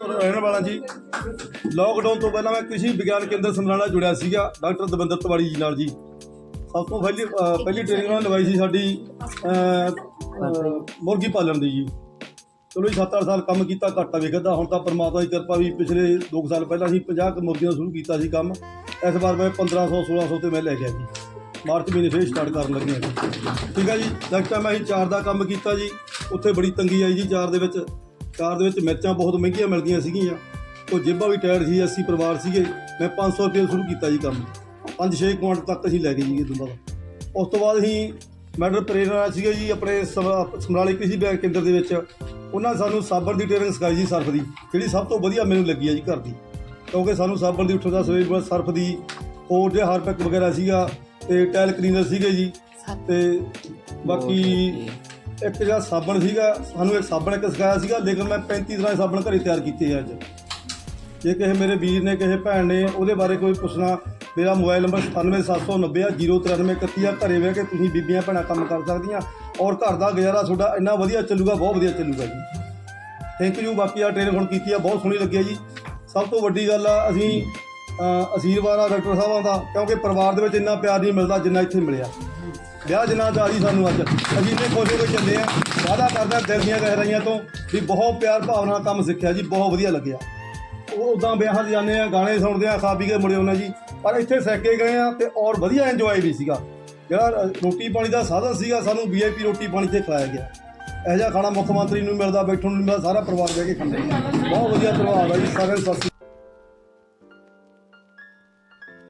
ਰਹਿਣ ਵਾਲਾ ਜੀ। ਲਾਕਡਾਊਨ ਤੋਂ ਪਹਿਲਾਂ ਮੈਂ ਕ੍ਰਿਸ਼ੀ ਵਿਗਿਆਨ ਕੇਂਦਰ ਸਮਰਾਲਾ ਜੁੜਿਆ ਸੀਗਾ, ਡਾਕਟਰ ਦਵਿੰਦਰ ਤਿਵਾੜੀ ਜੀ ਨਾਲ ਜੀ। ਸਭ ਤੋਂ ਪਹਿਲੀ ਪਹਿਲੀ ਟ੍ਰੇਨਿੰਗ ਉਹਨਾਂ ਲਵਾਈ ਸੀ ਸਾਡੀ ਮੁਰਗੀ ਪਾਲਣ ਦੀ ਜੀ। ਚਲੋ ਜੀ 7-8 ਸਾਲ ਕੰਮ ਕੀਤਾ, ਘਾਟਾ ਵੀ ਖਾਧਾ ਹੁਣ ਤਾਂ ਪਰਮਾਤਮਾ ਦੀ ਕਿਰਪਾ ਵੀ ਪਿਛਲੇ 2 ਸਾਲ ਪਹਿਲਾਂ ਅਸੀਂ 50 ਕੁ ਮੁਰਗੀਆਂ ਸ਼ੁਰੂ ਕੀਤਾ ਸੀ ਕੰਮ। ਇਸ ਵਾਰ ਮੈਂ 1500 1600 ਤੇ ਮੈਂ ਲੈ ਗਿਆ ਜੀ। ਮਾਰਚ ਮਹੀਨੇ ਫੇਰ ਸਟਾਰਟ ਕਰਨ ਲੱਗੇ ਹਾਂ ਜੀ। ਠੀਕ ਹੈ ਜੀ ਨੈਕਸਟ ਟਾਈਮ ਅਸੀਂ ਚਾਰ ਦਾ ਕੰਮ ਕੀਤਾ ਜੀ। ਉੱਥੇ ਬੜੀ ਤੰਗੀ ਆਈ ਜੀ ਚਾਰ ਦੇ ਵਿੱਚ। ਚਾਰ ਦੇ ਵਿੱਚ ਮਿਰਚਾਂ ਬਹੁਤ ਮਹਿੰਗੀਆਂ ਮਿਲਦੀਆਂ ਸੀਗੀਆਂ। ਉਹ ਜੇਬਾਂ ਵੀ ਟਾਇਰ ਸੀ 80 ਪਰਿਵਾਰ ਸੀਗੇ। ਮੈਂ 500 ਰੁਪਏ ਸ਼ੁਰੂ ਕੀਤਾ ਜੀ ਕੰਮ। 5-6 ਕੁਆਂਟਲ ਤੱਕ ਅਸੀਂ ਲੈ ਗਏ ਜੀ ਬਾਅਦ ਉਸ ਤੋਂ ਬਾਅਦ ਅਸੀਂ ਮੈਡਲ ਪ੍ਰੇਰਣਾ ਸੀਗੇ ਜੀ ਆਪਣੇ ਸਮ- ਸਮਰਾਲੇ ਕ੍ਰਿਸ਼ੀ ਬੈਂਕ ਕੇਂਦਰ ਦੇ ਵਿੱਚ। ਉਹਨਾਂ ਸਾਨੂੰ ਸਾਬਣ ਦੀ ਟ੍ਰੇਨਿੰਗ ਸਿਖਾਈ ਜੀ ਸਰਫ ਦੀ ਜਿਹੜੀ ਸਭ ਤੋਂ ਵਧੀਆ ਮੈਨੂੰ ਲੱਗੀ ਹੈ ਜੀ ਘਰ ਦੀ। ਕਿਉਂਕਿ ਸਾਨੂੰ ਸਾਬਣ ਦੀ ਉੱਠਣ ਦਾ ਸਵੇਰ ਸਰਫ ਦੀ ਹੋਰ ਜੇ ਹਾਰਪਿਕ ਵਗੈਰਾ ਸੀਗਾ ਤੇ ਟਾਇਲ ਕਲੀਨਰ ਸੀਗੇ ਜੀ। ਤੇ ਬਾਕੀ ਇੱਕ ਜਿਹੜਾ ਸਾਬਣ ਸੀਗਾ, ਸਾਨੂੰ ਇੱਕ ਸਾਬਣ ਇੱਕ ਸਿਖਾਇਆ ਸੀਗਾ, ਲੇਕਿਨ ਮੈਂ 35 ਤਰ੍ਹਾਂ ਦੇ ਸਾਬਣ ਘਰੇ ਤਿਆਰ ਕੀਤੇ ਆ ਅੱਜ। ਜੇ ਕਿਸੇ ਮੇਰੇ ਵੀਰ ਨੇ, ਕਿਸੇ ਭੈਣ ਨੇ ਉਹਦੇ ਬਾਰੇ ਕੋਈ ਪੁੱਛਣਾ, ਮੇਰਾ ਮੋਬਾਈਲ ਨੰਬਰ 97790 ਆ 09331 ਆ, ਘਰੇ ਬਹਿ ਕੇ ਤੁਸੀਂ ਬੀਬੀਆਂ ਭੈਣਾਂ ਕੰਮ ਕਰ ਸਕਦੀਆਂ, ਔਰ ਘਰ ਦਾ ਗੁਜ਼ਾਰਾ ਤੁਹਾਡਾ ਇੰਨਾ ਵਧੀਆ ਚੱਲੂਗਾ, ਬਹੁਤ ਵਧੀਆ ਚੱਲੂਗਾ ਜੀ। ਥੈਂਕ ਯੂ ਬਾਕੀ ਆ ਟ੍ਰੇਨ ਹੁਣ ਕੀਤੀ ਆ, ਬਹੁਤ ਸੋਹਣੀ ਲੱਗੀ ਆ ਜੀ। ਸਭ ਤੋਂ ਵੱਡੀ ਗੱਲ ਆ, ਅਸੀਂ ਅਸੀਰਵਾਦ ਆ ਡਾਕਟਰ ਸਾਹਿਬਾਂ ਦਾ, ਕਿਉਂਕਿ ਪਰਿਵਾਰ ਦੇ ਵਿੱਚ ਇੰਨਾ ਪਿਆਰ ਨਹੀਂ ਮਿਲਦਾ ਜਿੰਨਾ ਇੱਥੇ ਮਿਲਿਆ। ਵਿਆਹ ਜਿੰਨਾ ਦਾ ਜੀ ਸਾਨੂੰ ਅੱਜ। ਅਸੀਂ ਇੰਨੇ ਖੁਸ਼ ਹੋ ਕੇ ਚੱਲੇ ਆ। ਵਾਅਦਾ ਕਰਦਾ ਦਿਲ ਦੀਆਂ ਗਹਿਰਾਈਆਂ ਤੋਂ ਵੀ ਬਹੁਤ ਪਿਆਰ ਭਾਵਨਾ ਨਾਲ ਕੰਮ ਸਿੱਖਿਆ ਜੀ, ਬਹੁਤ ਵਧੀਆ ਲੱਗਿਆ। ਉਹ ਉਦਾਂ ਵਿਆਹਾਂ 'ਚ ਜਾਂਦੇ ਆ, ਗਾਣੇ ਸੁਣਦੇ ਆ, ਖਾ ਪੀ ਕੇ ਮੁੜੇ ਉਹਨਾਂ ਜੀ। ਪਰ ਇੱਥੇ ਸੈਕੇ ਗਏ ਆ ਤੇ ਔਰ ਵਧੀਆ ਇੰਜੋਏ ਵੀ ਸੀਗਾ। ਜਿਹੜਾ ਰੋਟੀ ਪਾਣੀ ਦਾ ਸਾਧਨ ਸੀਗਾ, ਸਾਨੂੰ ਵੀਆਈਪੀ ਰੋਟੀ ਪਾਣੀ ਤੇ ਖਿਲਾਇਆ ਗਿਆ। ਇਹੋ ਜਿਹਾ ਖਾਣਾ ਮੁੱਖ ਮੰਤਰੀ ਨੂੰ ਮਿਲਦਾ, ਬੈਠਣ ਨੂੰ ਮਿਲਦਾ, ਸਾਰਾ ਪਰਿਵਾਰ ਬਹਿ ਕੇ ਖਾਂਦੇ। ਬਹੁਤ ਵਧੀਆ ਪ੍ਰਭਾਵ ਹੈ ਜੀ, ਸਾਰਿਆਂ ਨੂੰ ਸਤਿ ਸ਼੍ਰੀ